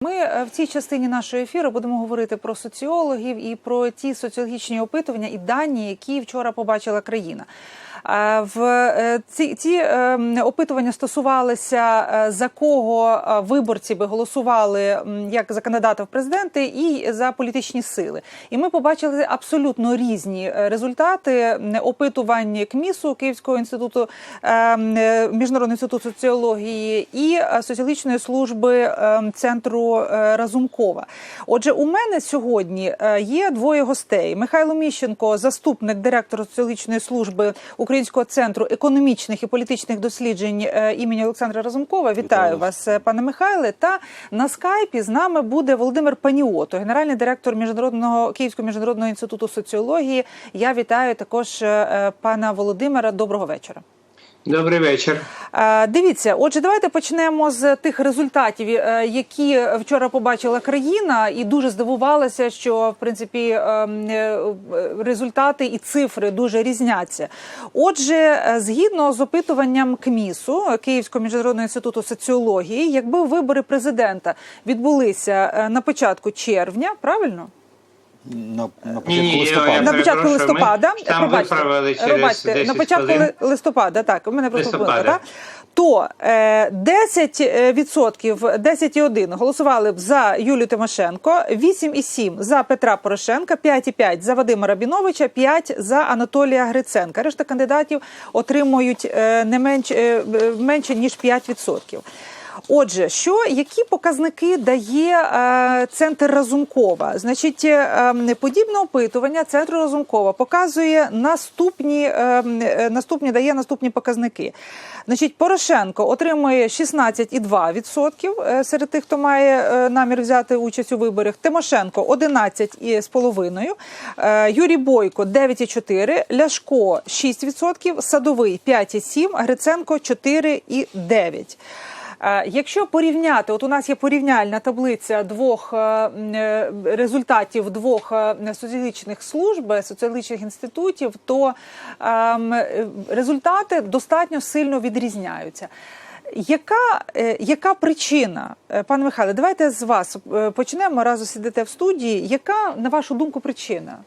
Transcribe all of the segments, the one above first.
Ми е, в цій частині нашого ефіру будемо говорити про соціологів і про ті соціологічні опитування і дані, які вчора побачила країна. Е, В е, ці, ці е, опитування стосувалися за кого виборці би голосували як за кандидата в президенти і за політичні сили. І ми побачили абсолютно різні результати опитувань КМІСу Київського інституту е, м, е, міжнародного інституту соціології і соціологічної служби е, центру е, Разумкова. Отже, у мене сьогодні е, є двоє гостей: Михайло Міщенко, заступник директора соціологічної служби Українського центру економічних і політичних досліджень е, імені Олександра Разумкова. Вітаю, Вітаю вас, пане Михайле. Та на скайпі з нами буде Володимир Паніото, генеральний директор міжнародного Київського міжнародного інституту соціології. Я вітаю також пана Володимира. Доброго вечора. Добрий вечір. Е, Дивіться, отже, давайте почнемо з тих результатів, е, які вчора побачила країна, і дуже здивувалася, що в принципі е, е, результати і цифри дуже різняться. Отже, згідно з опитуванням КМІСу Київського міжнародного інституту соціології, якби вибори президента відбулися на початку червня, правильно? На, на початку ні, листопада. на початку листопада, ми там пробачте, виправили через пробачте, 10 на початку хвилин. листопада, так, у мене просто помилка, так? То е, 10 е, відсотків, 10,1 голосували б за Юлію Тимошенко, 8,7 за Петра Порошенка, 5,5 за Вадима Рабіновича, 5 за Анатолія Гриценка. Решта кандидатів отримують е, не менш, е, е, менше ніж 5 відсотків. Отже, що які показники дає е, центр Разумкова? Значить, е, подібне опитування центру Разумкова показує наступні, е, е, наступні дає наступні показники. Значить, Порошенко отримує 16,2% е, серед тих, хто має е, намір взяти участь у виборах. Тимошенко 11,5%, е, Юрій Бойко 9,4%, Ляшко 6%, Садовий 5,7%, Гриценко 4,9%. Е, Якщо порівняти, от у нас є порівняльна таблиця двох е, е, результатів двох соціологічних служб, соціологічних інститутів, то результати достатньо сильно відрізняються. Яка, яка причина, пане Михайле, давайте з вас почнемо разом сидите в студії. Яка, на вашу думку, причина?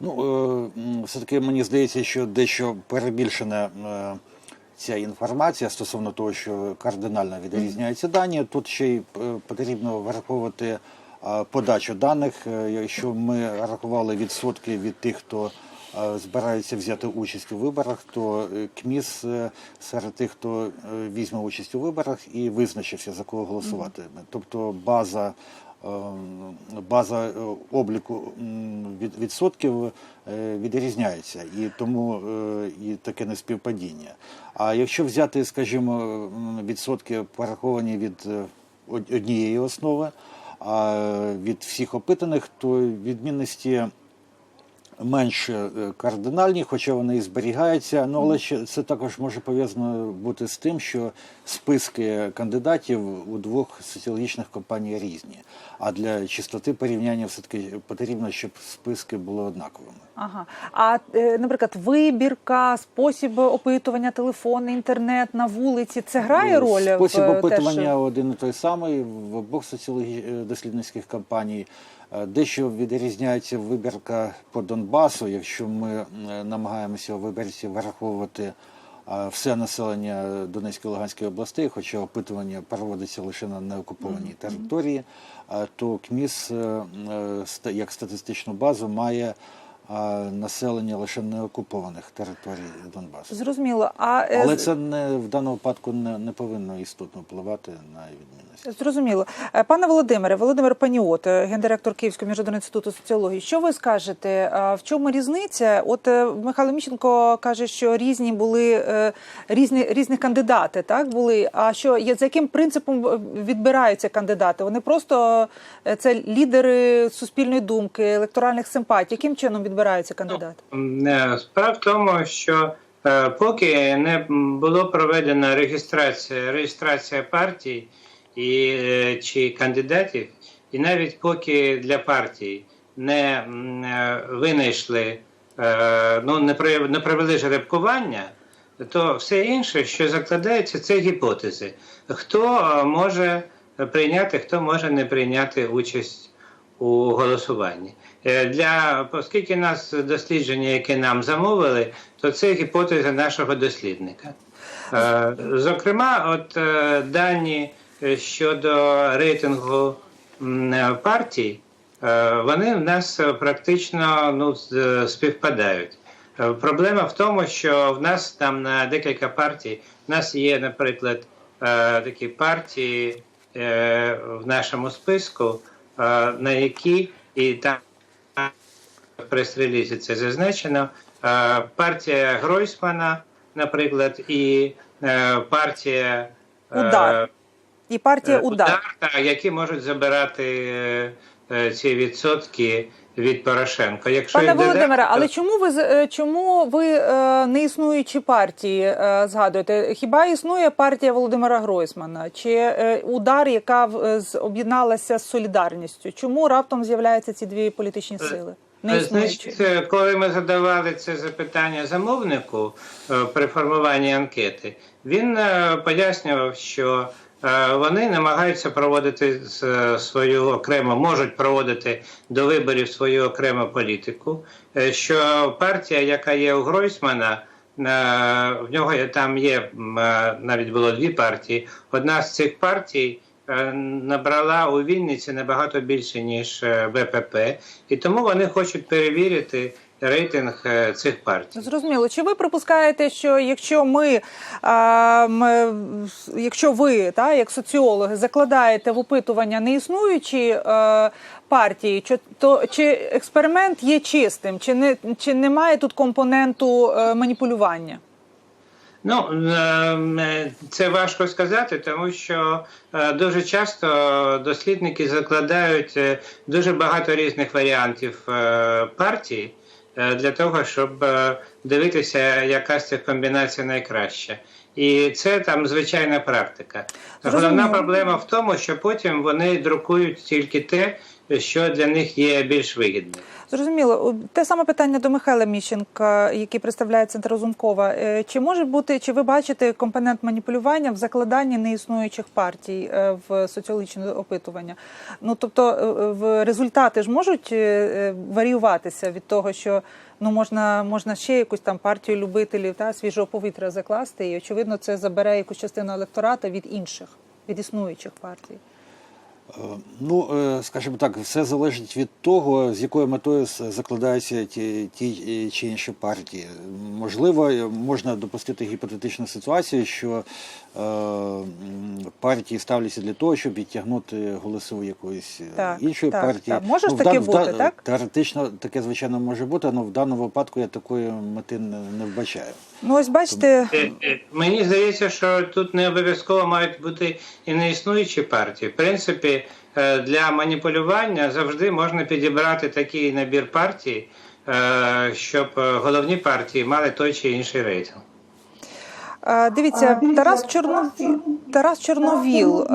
Ну, все-таки мені здається, що дещо перебільшена ця інформація стосовно того, що кардинально відрізняються дані. Тут ще й е, потрібно враховувати е, подачу даних. Е, Якщо ми рахували відсотки від тих, хто збирається взяти участь у виборах, то КМІС серед тих, хто візьме участь у виборах і визначився за кого голосувати. Тобто база база е, обліку від відсотків е, відрізняється, і тому е, і таке неспівпадіння. А якщо взяти, скажімо, відсотки пораховані від однієї основи, а від всіх опитаних, то відмінності менш е, кардинальні, хоча вони і зберігаються. Ну але ще це також може пов'язано бути з тим, що списки кандидатів у двох соціологічних компаній різні. А для чистоти порівняння все таки потрібно, щоб списки були однаковими. Ага. А, е, наприклад, вибірка, спосіб опитування, телефон, інтернет на вулиці це грає роль? Ну, Спосіб в, е, опитування теж? один і той самий в обох соціологічних дослідницьких компаній. Е, Дещо відрізняється вибірка по Донбасу, якщо ми е, намагаємося у вибірці враховувати е, все населення Донецької Луганської областей, хоча опитування проводиться лише на неокупованій території, е, то КМІС е, е, як статистичну базу має е, населення лише неокупованих територій Донбасу. Зрозуміло. А е, Але це не в даному випадку не, не повинно істотно впливати на відмінність. Зрозуміло. Е, Пане Володимире, Володимир Паніот, е, гендиректор Київського міжнародного інституту соціології. Що ви скажете? В чому різниця? От Михайло Міщенко каже, що різні були різні різні кандидати, так були. А що є за яким принципом відбираються кандидати? Вони просто це лідери суспільної думки, електоральних симпатій. Яким чином відбираються кандидати? Е, Справа в тому, що е, поки не було проведена реєстрація, реєстрація партій і, е, чи кандидатів, і навіть поки для партій не винайшли, ну не провели жеребкування, то все інше, що закладається, це гіпотези. Хто може прийняти, хто може не прийняти участь у голосуванні. Е, Для оскільки нас дослідження, яке нам замовили, то це гіпотеза нашого дослідника. Е, Зокрема, от е, дані щодо рейтингу партій, вони в нас практично ну, співпадають. Проблема в тому, що в нас там на декілька партій, в нас є, наприклад, такі партії в нашому списку, на які і там в прес-релізі це зазначено. е, Партія Гройсмана, наприклад, і е, партія е, Удар. І партія удар, удар. які можуть забирати е, е, ці відсотки від Порошенка. Якщо Пане Володимире, але чому ви е, чому ви е, не існуючі партії е, згадуєте? Хіба існує партія Володимира Гройсмана чи удар, яка об'єдналася з солідарністю? Чому раптом з'являються ці дві політичні сили? Значить, коли ми задавали це запитання замовнику при формуванні анкети, він пояснював, що вони намагаються проводити свою окрему, можуть проводити до виборів свою окрему політику. е, Що партія, яка є у Гройсмана, е, в нього там є е, навіть було дві партії. Одна з цих партій е, набрала у Вінниці набагато більше ніж е, БПП, і тому вони хочуть перевірити рейтинг е, цих партій. Зрозуміло. Чи ви припускаєте, що якщо ми, м, якщо ви, та, як соціологи, закладаєте в опитування неіснуючі е, партії, чи, то чи експеримент є чистим, чи не чи немає тут компоненту е, маніпулювання? Ну ем, е, це важко сказати, тому що е, дуже часто дослідники закладають е, дуже багато різних варіантів е, партій е, для того, щоб е, дивитися, яка з цих комбінацій найкраща. І це там звичайна практика. Головна проблема в тому, що потім вони друкують тільки те, що для них є більш вигідним. Зрозуміло. Те саме питання до Михайла Міщенка, який представляє центр Розумкова. Е, Чи може бути, чи ви бачите компонент маніпулювання в закладанні неіснуючих партій е, в соціологічне опитування? Ну тобто, е, в результати ж можуть варіюватися від того, що ну можна, можна ще якусь там партію любителів та свіжого повітря закласти, і очевидно, це забере якусь частину електората від інших, від існуючих партій. Е, Ну, е, скажімо так, все залежить від того, з якою метою закладаються ті, ті чи інші партії. Можливо, е, можна допустити гіпотетичну ситуацію, що е, партії ставляться для того, щоб відтягнути голоси у якоїсь е, Так, іншої так, партії. так. Може ж в таке бути, дан- так? Теоретично таке, звичайно, може бути, але в даному випадку я такої мети не, не вбачаю. Ну ось бачите, Е, е, Мені здається, що тут не обов'язково мають бути і неіснуючі партії. В принципі, е, для маніпулювання завжди можна підібрати такий набір партій, е, щоб е, головні партії мали той чи інший рейтинг. Дивіться, Тарас Чорновіл, Тарас Чорновіл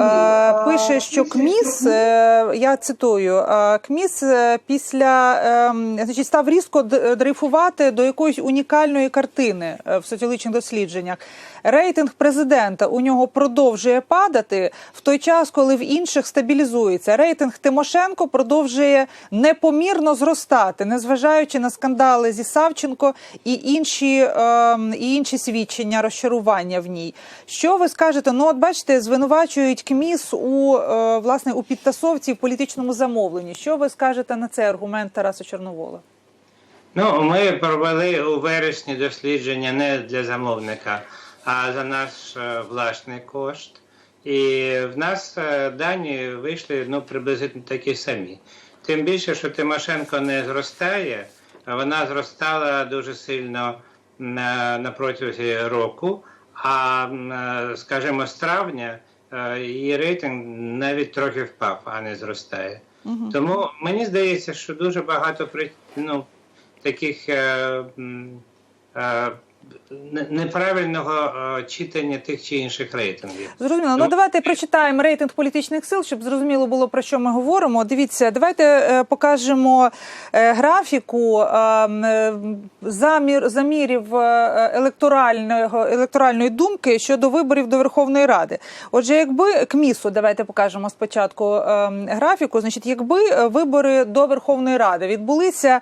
пише, що КМІС, е, я цитую, КМІС е, після е, значить, став різко дрейфувати до якоїсь унікальної картини е, в соціологічних дослідженнях. Рейтинг президента у нього продовжує падати в той час, коли в інших стабілізується. Рейтинг Тимошенко продовжує непомірно зростати, незважаючи на скандали зі Савченко і інші, е, і інші свідчення розчарування в ній. Що ви скажете? Ну, от бачите, звинувачують КМІС у е, власне у підтасовці в політичному замовленні. Що ви скажете на цей аргумент Тараса Чорновола? Ну, ми провели у вересні дослідження не для замовника, а за наш е, власний кошт. І в нас е, дані вийшли ну, приблизно такі самі. Тим більше, що Тимошенко не зростає, а вона зростала дуже сильно на, на протязі року. А, е, скажімо, з травня е, її рейтинг навіть трохи впав, а не зростає. Тому мені здається, що дуже багато ну, таких е, е, неправильного е, читання тих чи інших рейтингів. Зрозуміло. Ну Ну, давайте прочитаємо рейтинг політичних сил, щоб зрозуміло було про що ми говоримо. Дивіться, давайте е, покажемо е, графіку е, м, е, замір замірів електорального електоральної думки щодо виборів до Верховної Ради. Отже, якби КМІСу, давайте покажемо спочатку е, графіку. Значить, якби вибори до Верховної Ради відбулися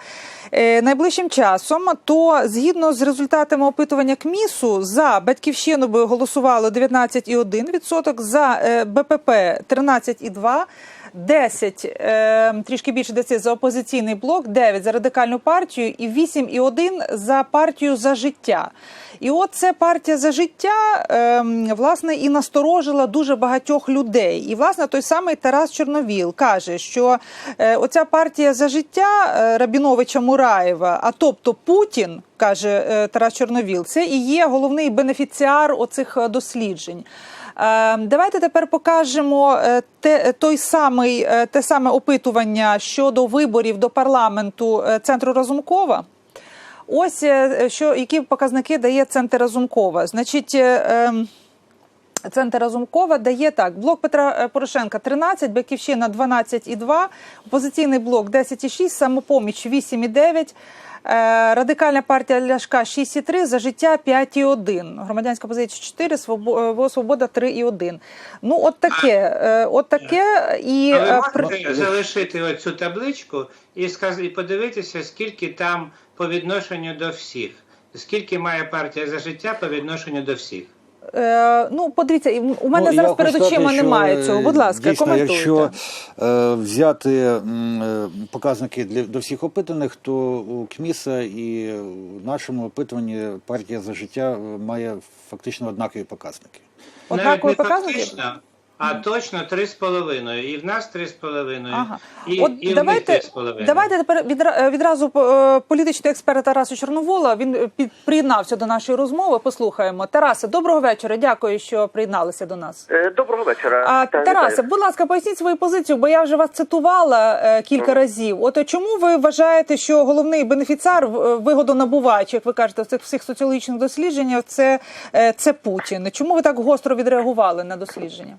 найближчим часом, то згідно з результатами опитування КМІСу за батьківщину би голосувало 19,1%, за БПП 13,2%. 10, е, трішки більше 10 за опозиційний блок, 9 за радикальну партію і 8,1 за партію за життя. І от це партія за життя е, власне і насторожила дуже багатьох людей. І власне той самий Тарас Чорновіл каже, що е, оця партія за життя е, Рабіновича Мураєва, а тобто Путін, каже е, Тарас Чорновіл, це і є головний бенефіціар оцих е, досліджень. Е, Давайте тепер покажемо е, те, той самий, те саме опитування щодо виборів до парламенту центру Разумкова. Ось е, що які показники дає центр Разумкова. Значить. е, ем, Центр Разумкова дає так: блок Петра е, Порошенка 13, Батьківщина 12,2, опозиційний блок 10,6, самопоміч 8,9, е, радикальна партія Ляшка 6,3, за життя 5,1, громадянська позиція 4, Свобо- е, Свобода 3,1. Ну, от таке, е, от таке і е, залишити оцю табличку і сказ... і подивитися, скільки там по відношенню до всіх. Скільки має партія за життя по відношенню до всіх? Е, ну, подивіться, і у мене Ну, зараз перед очима сказати, немає що, цього. Будь ласка, дійсно, коментуйте. Якщо е, взяти е, показники для до всіх опитаних, то у КМІСа і в нашому опитуванні партія за життя е, має фактично однакові показники. Однакові показники? фактично, а точно 3,5. І в нас 3,5, Ага. і, От і в давайте, них 3,5. давайте тепер відра- відразу е, політичного експерта Тараса Чорновола. Він е, під- приєднався до нашої розмови. Послухаємо. Тарасе, доброго вечора. Дякую, що приєдналися до нас. Е, Доброго вечора. А Та, Тарасе, вітаю. будь ласка, поясніть свою позицію, бо я вже вас цитувала е, кілька разів. От е, чому ви вважаєте, що головний бенефіціар в- е, вигодонабувач, як ви кажете, в цих всіх соціологічних дослідженнях, це, е, це Путін? Чому ви так гостро відреагували на дослідження?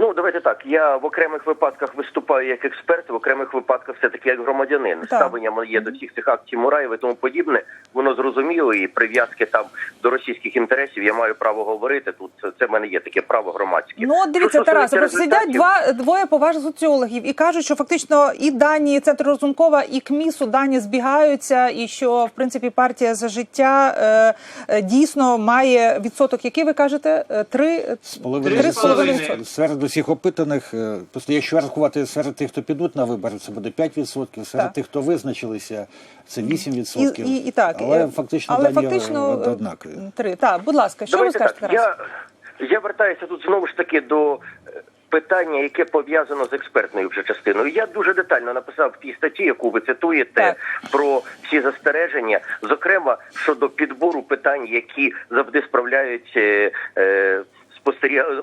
Ну давайте так. Я в окремих випадках виступаю як експерт, в окремих випадках все таки як громадянин. Так. Ставлення моє до всіх цих акцій Мураєва і тому подібне. Воно зрозуміло і прив'язки там до російських інтересів. Я маю право говорити. Тут це, в мене є таке право громадське. Ну, от дивіться, Що Тарасе, стосується сидять два двоє поважних соціологів і кажуть, що фактично і дані центру Розумкова, і КМІСу дані збігаються, і що в принципі партія за життя е, е, дійсно має відсоток, який ви кажете, Е, три З половиною серед усіх опитаних, е, просто якщо рахувати серед тих, хто підуть на вибори, це буде 5%, серед Так. тих, хто визначилися, це 8%. І, і, і так, Але е, фактично але дані фактично од- однакові. е, три. Так, будь ласка, що Давайте ви скажете, так. Тарас? Я, я вертаюся тут знову ж таки до е, питання, яке пов'язано з експертною вже частиною. Я дуже детально написав в тій статті, яку ви цитуєте, Так. про всі застереження, зокрема щодо підбору питань, які завжди справляють. Е, е,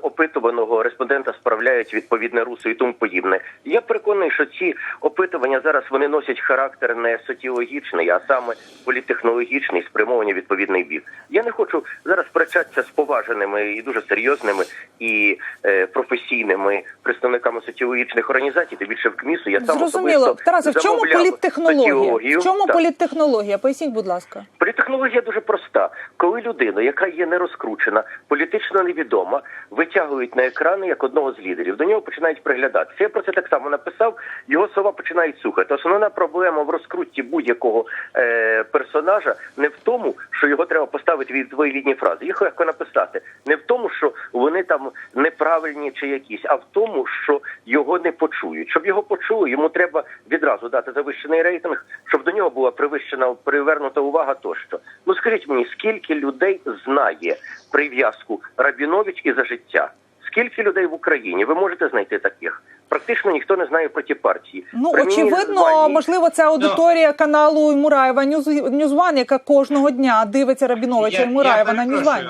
опитуваного респондента справляють відповідне русу і тому подібне. Я переконаний, що ці опитування зараз вони носять характер не соціологічний, а саме політтехнологічний, спрямовані відповідний бік. Я не хочу зараз сперечатися з поваженими і дуже серйозними і е, професійними представниками соціологічних організацій. Тим більше в КМІСу я сам Зрозуміло. Тарасе, в чому політтехнологія? В чому Так. політтехнологія? Поясніть, будь ласка. Політтехнологія дуже проста. Коли людину, яка є не розкручена, політично невідома, витягують на екрани як одного з лідерів, до нього починають приглядатися. Я про це так само написав. Його слова починають слухати. Основна проблема в розкрутті будь-якого е, персонажа не в тому, що його треба поставити від двоєрідні фрази. Їх легко написати. Не в тому, що вони там неправильні чи якісь, а в тому, що його не почують. Щоб його почули, йому треба відразу дати завищений рейтинг, щоб до нього була привищена привернута увага тощо. Ну скажіть мені, скільки людей знає прив'язку Рабінович і за життя? Скільки людей в Україні? Ви можете знайти таких? Практично ніхто не знає про ті партії. Ну, При очевидно, званні- можливо, це аудиторія каналу Мураєва Ньюз- Ньюзван, яка кожного дня дивиться Рабіновича і Мураєва на перепрошую, Ньюзвані.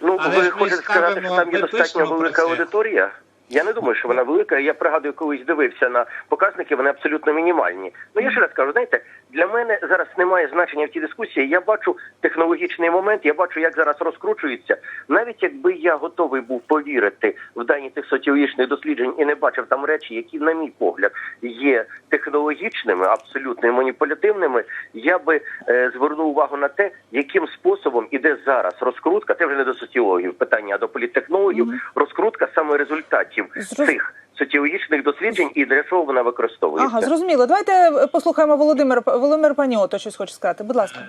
Ну але ви хочете сказати, що там є достатньо велика аудиторія? Я не думаю, що вона велика. Я пригадую, колись дивився на показники, вони абсолютно мінімальні. Ну я ще раз кажу, знаєте, для мене зараз немає значення в тій дискусії. Я бачу технологічний момент, я бачу, як зараз розкручується. Навіть якби я готовий був повірити в дані тих соціологічних досліджень і не бачив там речі, які, на мій погляд, є технологічними, абсолютно і маніпулятивними, я би е, звернув увагу на те, яким способом іде зараз розкрутка. Це вже не до соціологів питання, а до політтехнологів. Розкрутка саме результатів Зроз- цих соціологічних досліджень і для чого вона використовується. Ага, зрозуміло. Давайте е, послухаємо Володимир Володимир Паніото, щось хоче сказати. Будь ласка.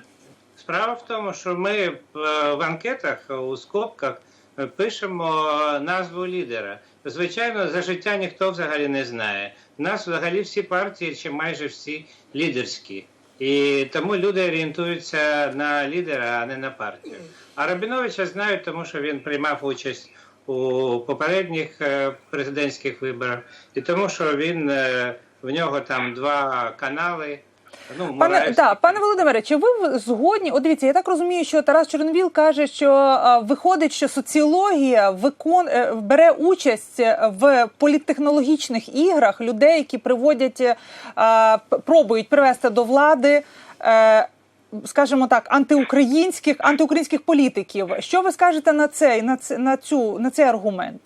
Справа в тому, що ми е, в анкетах у скобках е, пишемо назву лідера. Звичайно, за життя ніхто взагалі не знає. У нас взагалі всі партії, чи майже всі лідерські. І тому люди орієнтуються на лідера, а не на партію. А Рабіновича знають, тому що він приймав участь у попередніх е, президентських виборах, і тому, що він е, в нього там два канали. Ну, Пане да, пане Володимире, чи ви згодні? От дивіться, я так розумію, що Тарас Чорновіл каже, що а, виходить, що соціологія викон е, бере участь в політтехнологічних іграх людей, які приводять, а, пробують привести до влади. е, Скажімо так, антиукраїнських антиукраїнських політиків. Що ви скажете на цей на ц- на цю на цей аргумент?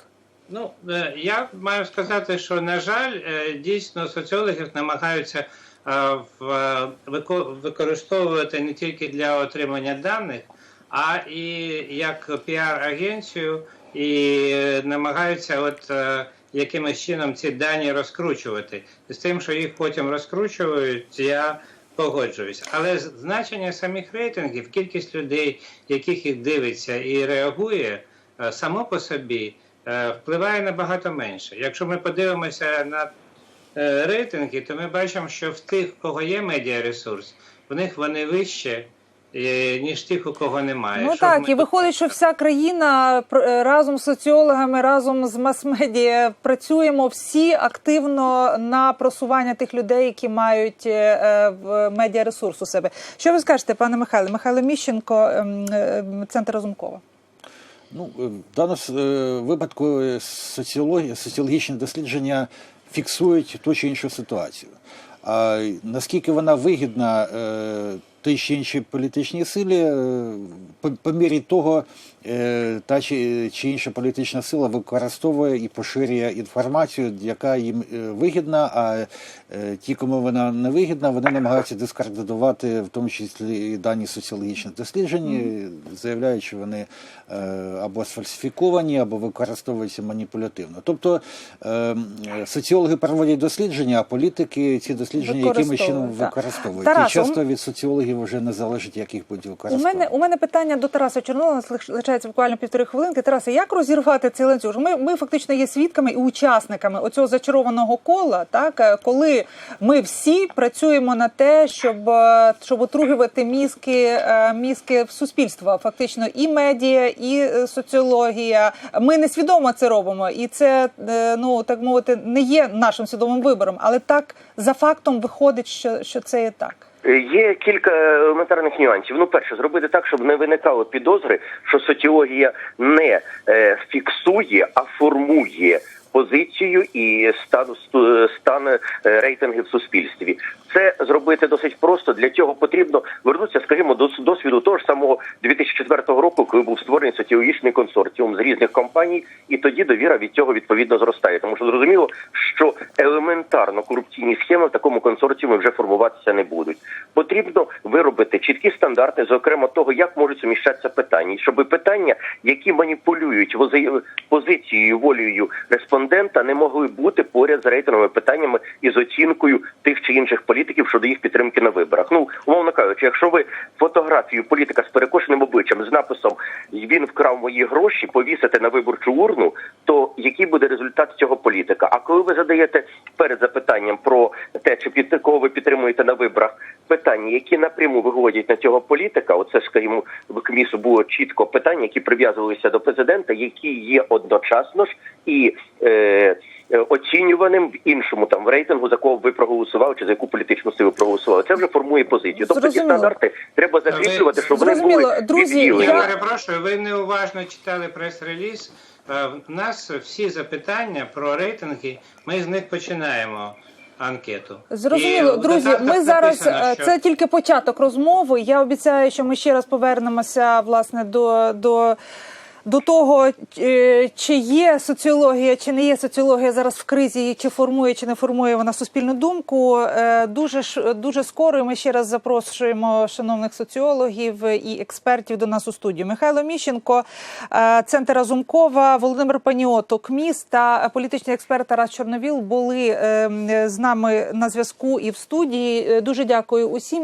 Ну, е, я маю сказати, що, на жаль, е, дійсно соціологів намагаються е, в- вико- використовувати не тільки для отримання даних, а і як піар-агенцію, і намагаються от якимось чином ці дані розкручувати. З тим, що їх потім розкручують, я погоджуюсь. Але значення самих рейтингів, кількість людей, яких їх дивиться і реагує, е, само по собі е, впливає набагато менше. Якщо ми подивимося на е, рейтинги, то ми бачимо, що в тих, кого є медіаресурс, в них вони вище, ніж тих, у кого немає. Ну так, ми- і виходить, що вся країна е, разом з соціологами, разом з мас-медіа працюємо всі активно на просування тих людей, які мають е, е, в медіаресурс у себе. Що ви скажете, пане Михайле? Михайло Міщенко, ем, е, центр Разумкова. Ну, е, в даному е, випадку е, соціологія, соціологічні дослідження фіксують ту чи іншу ситуацію. А наскільки вона вигідна е, тій чи іншій політичній силі, е, по, по мірі того, е, та чи, чи інша політична сила використовує і поширює інформацію, яка їм е, вигідна, а ті, кому вона не вигідна, вони намагаються дискредитувати, в тому числі і дані соціологічних досліджень, заявляють, що вони або сфальсифіковані, або використовуються маніпулятивно. Тобто соціологи проводять дослідження, а політики ці дослідження якимось чином Використовують. І часто від соціологів вже не залежить, як їх будуть У мене у мене питання до Тараса Чорнова. У нас лиш- лишається буквально півтори хвилинки. Тарасе, як розірвати цей ланцюг? Ми, ми фактично є свідками і учасниками оцього зачарованого кола, так е, коли ми всі працюємо на те, щоб, е, щоб отругувати мізки, е, мізки в суспільства, фактично і медіа, і соціологія. Ми несвідомо це робимо, і це ну так мовити не є нашим свідомим вибором, але так за фактом виходить, що, що це є так. Е, Є кілька елементарних нюансів. Ну, перше, зробити так, щоб не виникало підозри, що соціологія не е, фіксує, а формує позицію і стан, сту- стан е, рейтингів в суспільстві. Це зробити досить просто. Для цього потрібно вернутися, скажімо, до досвіду того ж самого 2004 року, коли був створений соціологічний консорціум з різних компаній, і тоді довіра від цього відповідно зростає. Тому що зрозуміло, що елементарно корупційні схеми в такому консорціумі вже формуватися не будуть. Потрібно виробити чіткі стандарти, зокрема того, як можуть суміщатися питання, щоб питання, які маніпулюють позицією волею респондента, не могли бути поряд з рейтинговими питаннями і з оцінкою тих чи інших політиків щодо їх підтримки на виборах. Ну умовно кажучи, якщо ви фотографію політика з перекошеним обличчям з написом він вкрав мої гроші, повісите на виборчу урну, то який буде результат цього політика? А коли ви задаєте перед запитанням про те, чи під кого ви підтримуєте на виборах, питання, які напряму виводять на цього політика, оце скажімо, в КМІСу було чітко питання, які прив'язувалися до президента, які є одночасно ж і. Е, Оцінюваним в іншому там в рейтингу за кого ви проголосували чи за яку політичну силу проголосували. Це вже формує позицію. Тобто ці стандарти треба закріплювати, щоб вони були Друзі, відділені. Я перепрошую, ви неуважно читали прес-реліз. е, в нас всі запитання про рейтинги, ми з них починаємо анкету. Зрозуміло, І друзі. Ми зараз написано, е, що- це тільки початок розмови. Я обіцяю, що ми ще раз повернемося власне до. до до того, е, чи є соціологія, чи не є соціологія зараз в кризі, чи формує, чи не формує вона суспільну думку. Е, Дуже дуже скоро ми ще раз запрошуємо шановних соціологів і експертів до нас у студію. Михайло Міщенко, е, центр Разумкова, Володимир Паніоток, міст та політичний експерт Тарас Чорновіл були е, з нами на зв'язку і в студії. Дуже дякую усім.